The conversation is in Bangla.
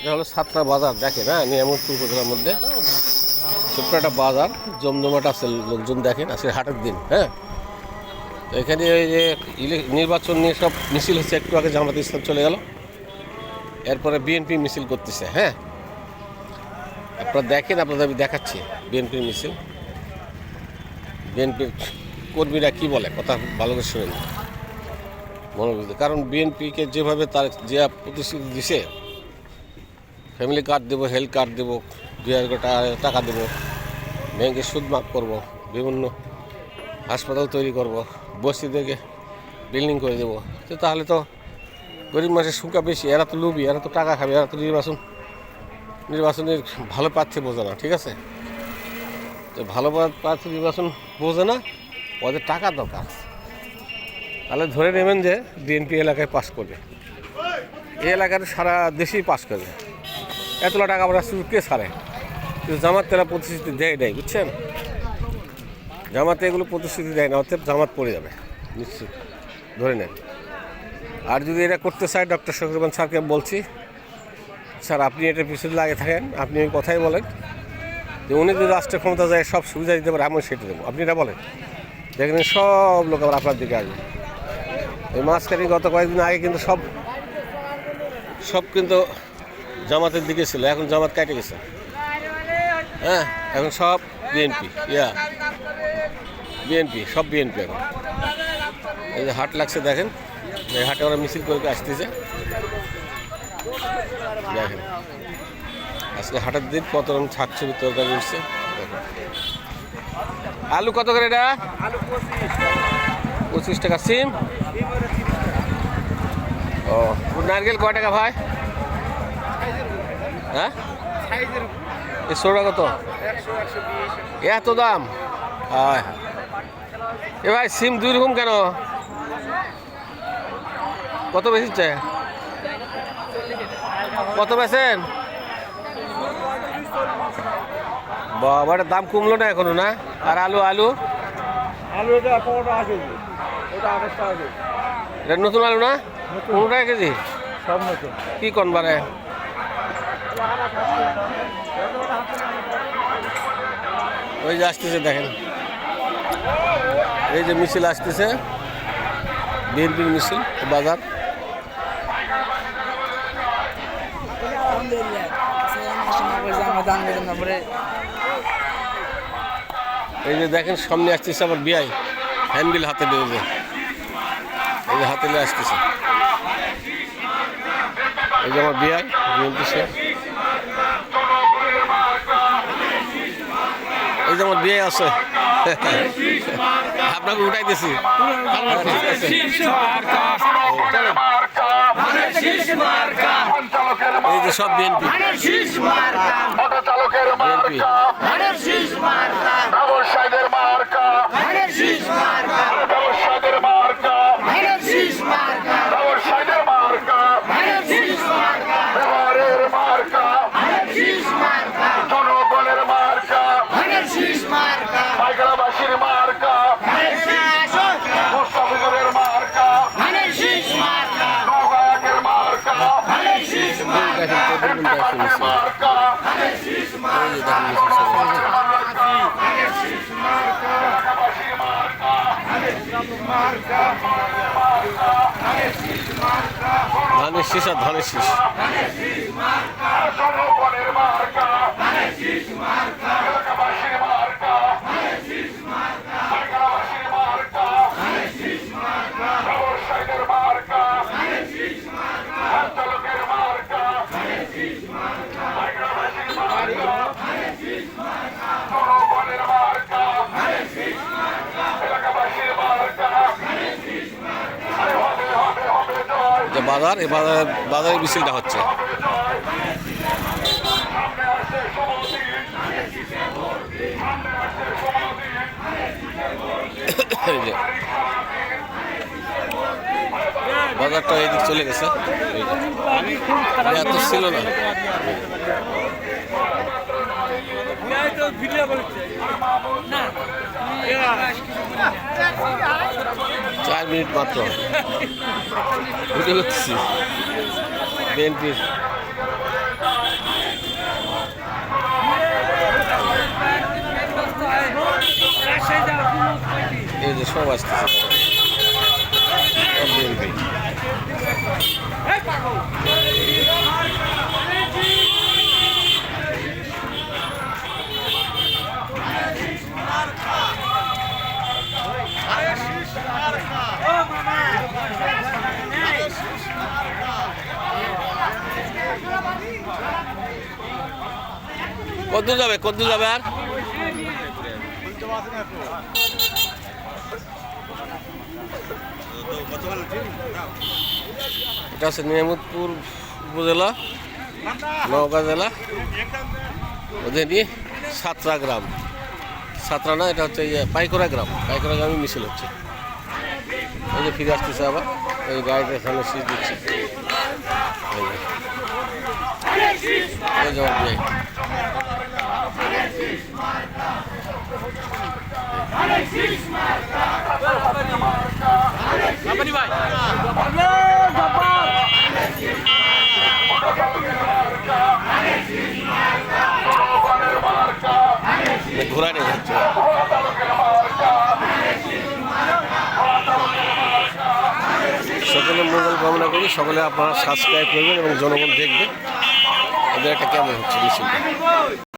এটা হলো সাতটা বাজার, দেখেন হ্যাঁ? নিয়ামতপুর উপজেলার মধ্যে। ছোট্ট একটা বাজার, জমজমাট আছে, লোকজন দেখেন, আজকে হাটের দিন হ্যাঁ? তো এখানে ওই যে নির্বাচন নিয়ে সব মিছিল হচ্ছে, একটু আগে জামাত ইসলাম চলে গেল। এরপরে বিএনপি মিছিল করতেছে হ্যাঁ? আপনারা দেখেন, আপনাদের আমি দেখাচ্ছি বিএনপির মিছিল। বিএনপির কর্মীরা কি বলে, কথা ভালো করে শুনেন। মনোযোগ। কারণ বিএনপিকে যেভাবে তার যে প্রতিশ্রুতি দিছে ফ্যামিলি কার্ড দেবো, হেলথ কার্ড দেবো, দুই হাজার টাকা- টাকা দেবো। ব্যাংকে সুদ মাফ করব, বিভিন্ন হাসপাতাল তৈরি করব, বস্তি বস্তিদেরকে বিল্ডিং করে দেবো। তো তাহলে তো গরিব মানুষের সংখ্যা বেশি, এরা তো লুবি এরা তো টাকা খাবে, এরা তো নির্বাচন, নির্বাচনের ভালো প্রার্থী বোঝে না, ঠিক আছে? তো ভালো প্রার্থী নির্বাচন বোঝে না, ওদের টাকা দরকার। তাহলে ধরে নেবেন যে বিএনপি এলাকায় পাস করবে। এই এলাকার সারা দেশেই পাস করবে। এতলা টাকা আমরা শুধু কে ছাড়ে? কিন্তু জামাত তারা প্রতিশ্রুতি দেয় দেয় বুঝছেন? জামাতে এগুলো প্রতিশ্রুতি দেয় না অর্থাৎ জামাত পড়ে যাবে, নিশ্চিত। ধরে নেন। আর যদি এটা করতে চায় ডক্টর শকরবান স্যারকে বলছি, স্যার, আপনি এটা পিছনে লাগে থাকেন, আপনি ওই কথাই বলেন যে উনি যদি রাষ্ট্রের ক্ষমতা যায়, সব সুবিধা দিতে পারে আমি সেটা দেবো। আপনি এটা বলেন। দেখেন, সব লোক আবার আপনার দিকে আসবে। এই মাঝখানে গত কয়েকদিন আগে কিন্তু সব সব কিন্তু জামাতের দিকে ছিল, এখন জামাত কেটে গেছে। হ্যাঁ এখন সব বিএনপি, ইয়া। বিএনপি, সব বিএনপি এখন। এই যে হাট লাগছে, দেখেন। এই হাটে ওরা মিছিল করে আসতেছে। দেখেন। আজকে হাটের দিন কত রকম শাকসবজি তরকারি উঠছে। আলু কত করে এটা? পঁচিশ টাকা, সিম। ও, নারকেল কয় টাকা ভাই? হ্যাঁ? এই ষোলো কত? এত দাম? এ ভাই সিম দুই রকম কেন? কত বেশি চাই কত বেছেন বাবা দাম কমলো না এখনও না? আর আলু আলু? আলু এটা পনেরো টাকা কেজি। ওটা আঠাশ টাকা কেজি। এটা নতুন আলু না? পনেরো টাকা কেজি? সব নতুন। কি কোন বারে? ওই যে আসতেছে, দেখেন। এই যে মিছিল আসতেছে, বিএনপির মিছিল, বাজার। এই যে দেখেন, সামনে আসতেছে আমার বিয়াই হ্যান্ডবিল হাতে নিয়ে এই যে হাতে নিয়ে আসতেছে। এই যে আমার বিয়াই বিএনপি সে। এই যে আমার বিয়ে আছে। আপনাকে উঠাইতেছি। এই যে সব বিএনপি। চালকের বিএনপি। ধানের শীষ আর ধানের শীষ বাজার এই বাজার বাজারে মিছিলটা হচ্ছে। বাজারটা এদিক চলে গেছে। ছিল না। তো ভিডিও করছে না চার মিনিট মাত্র। ভিডিও করতেছি। বিএনপির। এই যে সব আসতেছে। বিএনপি। কত যাবে কত যাবে আর? এটা হচ্ছে নিয়ামতপুর উপজেলা, নওগাঁ জেলা। ওদেরই সাতরা গ্রাম। সাতরা না, এটা হচ্ছে ইয়ে পাইকরা গ্রাম। পাইকরা গ্রামে মিছিল হচ্ছে। এই যে ফিরে আসতেছে আবার, এই গাড়িটা এখানে সিট দিচ্ছে। যে। এই জবাব নেই কামনা করি সকলে আপনারা সাবস্ক্রাইব করবেন এবং জনগণ দেখবেন। ওদের একটা কেমন হচ্ছে মিছিলটা